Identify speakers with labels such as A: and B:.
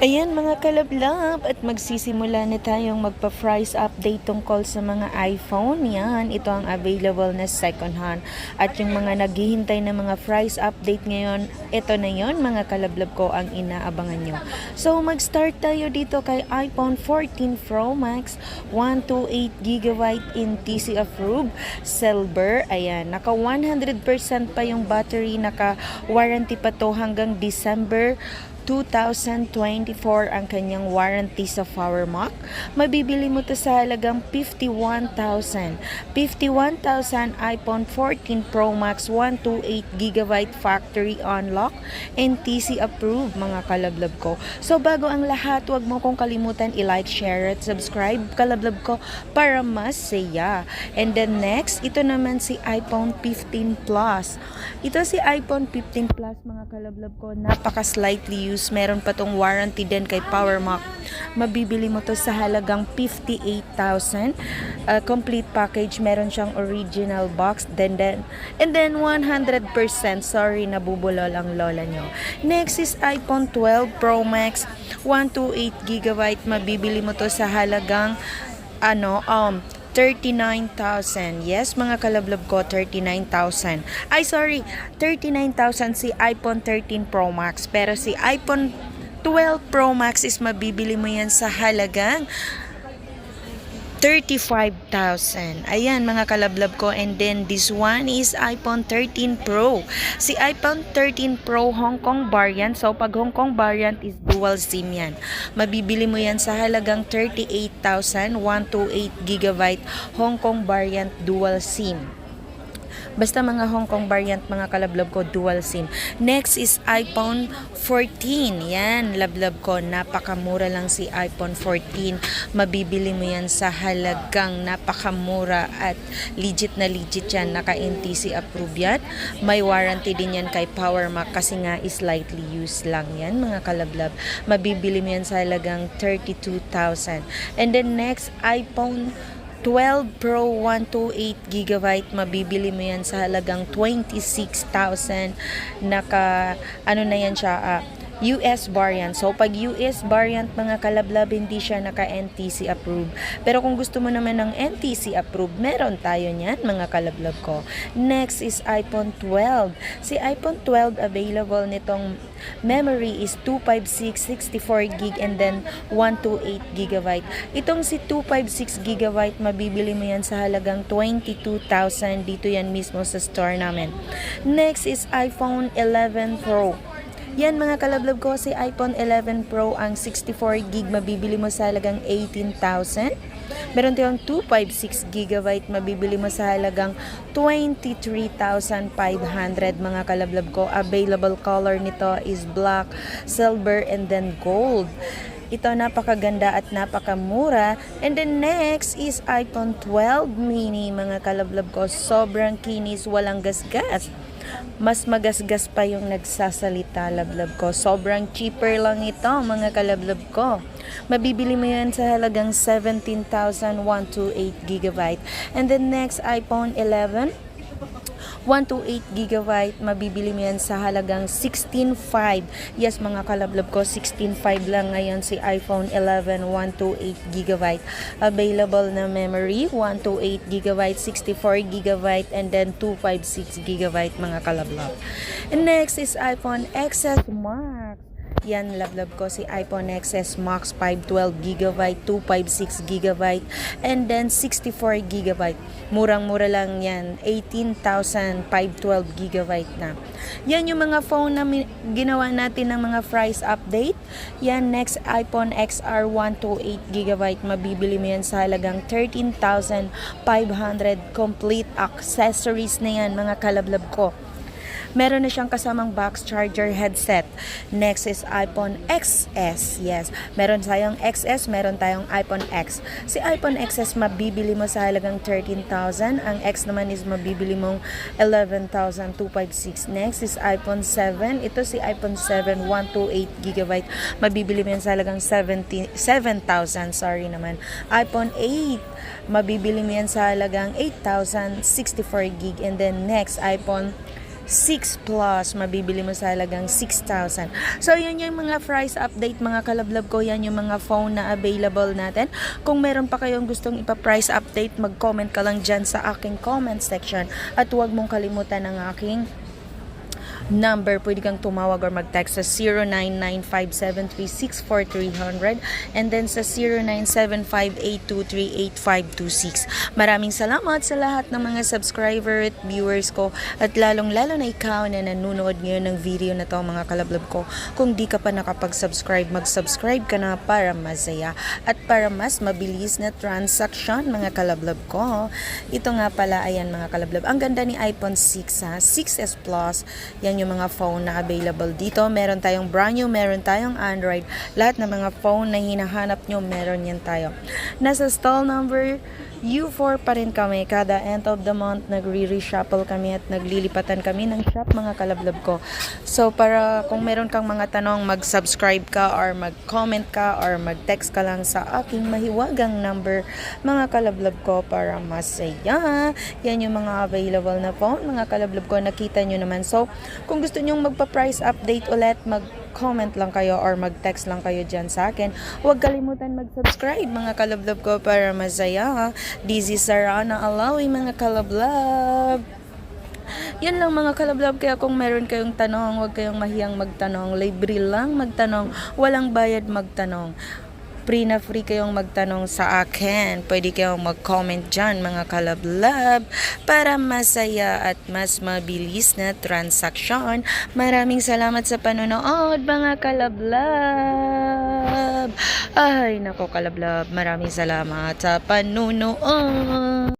A: Ayan mga kalablab at magsisimula na tayong magpa-price update tungkol sa mga iPhone. Yan, ito ang available na second hand. At yung mga naghihintay na mga price update ngayon, ito na yon mga kalablab ko ang inaabangan nyo. So mag-start tayo dito kay iPhone 14 Pro Max 128GB in TC approved silver. Ayan, naka 100% pa yung battery, naka warranty pa to hanggang December 2024 ang kanyang warranty sa PowerMac. Mabibili mo to sa halagang 51,000. 51,000 iPhone 14 Pro Max 128GB factory unlock and TC approved mga kalablab ko. So bago ang lahat, wag mo kong kalimutan i-like, share at subscribe kalablab ko para mas saya. And then next, ito naman si iPhone 15 Plus. Ito si iPhone 15 Plus mga kalablab ko, napaka slightly used. Meron pa tong warranty din kay PowerMac. Mabibili mo to sa halagang 58,000. Uh, complete package, meron siyang original box. Then, then, and then 100% sorry nabubulol ang lola nyo. Next is iPhone 12 Pro Max 128GB. Mabibili mo to sa halagang ano, um, 39,000. Yes, mga kalablab ko, 39,000. Ay, sorry, 39,000 si iPhone 13 Pro Max. Pero si iPhone 12 Pro Max is mabibili mo yan sa halagang 35,000. Ayan mga kalablab ko. And then this one is iPhone 13 Pro. Si iPhone 13 Pro Hong Kong variant. So pag Hong Kong variant is dual SIM yan. Mabibili mo yan sa halagang 38,000 128GB Hong Kong variant dual SIM. Basta mga Hong Kong variant, mga kalablab ko, dual SIM. Next is iPhone 14. Yan, lablab ko. Napakamura lang si iPhone 14. Mabibili mo yan sa halagang napakamura at legit na legit yan. Naka-NTC approved yan. May warranty din yan kay PowerMac kasi nga is slightly used lang yan, mga kalablab. Mabibili mo yan sa halagang 32,000. And then next, iPhone 12 Pro 128GB mabibili mo yan sa halagang 26,000 naka ano na yan siya ah, US variant. So, pag US variant, mga kalablab, hindi siya naka-NTC approved. Pero kung gusto mo naman ng NTC approved, meron tayo niyan, mga kalablab ko. Next is iPhone 12. Si iPhone 12, available nitong memory is 256, 64GB, and then 128GB. Itong si 256GB, mabibili mo yan sa halagang 22,000. Dito yan mismo sa store namin. Next is iPhone 11 Pro. Yan mga kalablab ko, si iPhone 11 Pro ang 64GB mabibili mo sa halagang 18,000. Meron tayong 256GB mabibili mo sa halagang 23,500 mga kalablab ko. Available color nito is black, silver, and then gold. Ito napakaganda at napakamura. And then next is iPhone 12 mini mga kalablab ko. Sobrang kinis, walang gasgas. Mas magasgas pa yung nagsasalita lablab ko. Sobrang cheaper lang ito mga kalablab ko. Mabibili mo yan sa halagang 17,128GB. And then next iPhone 11 128GB, mabibili mo yan sa halagang 16.5. Yes, mga kalablab ko, 16.5 lang ngayon si iPhone 11 128GB. Available na memory, 128GB, 64GB, and then 256GB mga kalablab. And next is iPhone XS Max. Yan, love-love ko si iPhone XS Max 512GB, 256GB, and then 64GB. Murang-mura lang yan. 18,512GB na. Yan yung mga phone na ginawa natin ng mga price update. Yan, next iPhone XR 128GB. Mabibili mo yan sa halagang 13,500 complete accessories na yan, mga kalablab ko. Meron na siyang kasamang box charger headset. Next is iPhone XS. Yes, meron tayong XS, meron tayong iPhone X. Si iPhone XS mabibili mo sa halagang 13,000. Ang X naman is mabibili mong 11,256. Next is iPhone 7. Ito si iPhone 7 128GB. Mabibili mo yan sa halagang 70 7,000. Sorry naman. iPhone 8. Mabibili mo yan sa halagang 8,064 gig. And then next, iPhone 6 Plus, mabibili mo sa halagang 6,000. So, yun yung mga price update mga kalablab ko. Yan yung mga phone na available natin. Kung meron pa kayong gustong ipa-price update, mag-comment ka lang dyan sa aking comment section. At huwag mong kalimutan ang aking number, pwede kang tumawag or mag-text sa 0995736430 and then sa 097582385526. Maraming salamat sa lahat ng mga subscriber at viewers ko at lalong-lalo na ikaw na nanonood ngayon ng video na to mga kalablab ko. Kung di ka pa nakapag-subscribe, mag-subscribe ka na para masaya at para mas mabilis na transaction mga kalablab ko. Ito nga pala, ayan mga kalablab. Ang ganda ni iPhone 6 ha, 6s Plus. Yan yung mga phone na available dito. Meron tayong brand new, meron tayong Android. Lahat ng mga phone na hinahanap nyo, meron yan tayo. Nasa stall number U4 pa rin kami. Kada end of the month, nagre-reshuffle kami at naglilipatan kami ng shop mga kalablab ko. So, para kung meron kang mga tanong, mag-subscribe ka or mag-comment ka or mag-text ka lang sa aking mahiwagang number mga kalablab ko para masaya. Yan yung mga available na phone, mga kalablab ko. Nakita nyo naman. So, kung gusto nyong magpa-price update ulit, mag-comment lang kayo or mag-text lang kayo dyan sa akin. Huwag kalimutan mag-subscribe mga kalablab ko para masaya. This is Sarana Alawi mga kalablab. Yan lang mga kalablab, kaya kung meron kayong tanong, huwag kayong mahiyang magtanong. Libre lang magtanong, walang bayad magtanong. Free na free kayong magtanong sa akin. Pwede kayong mag-comment dyan mga kalablab para masaya at mas mabilis na transaksyon. Maraming salamat sa panonood mga kalablab. Ay, nako kalablab, maraming salamat sa panonood.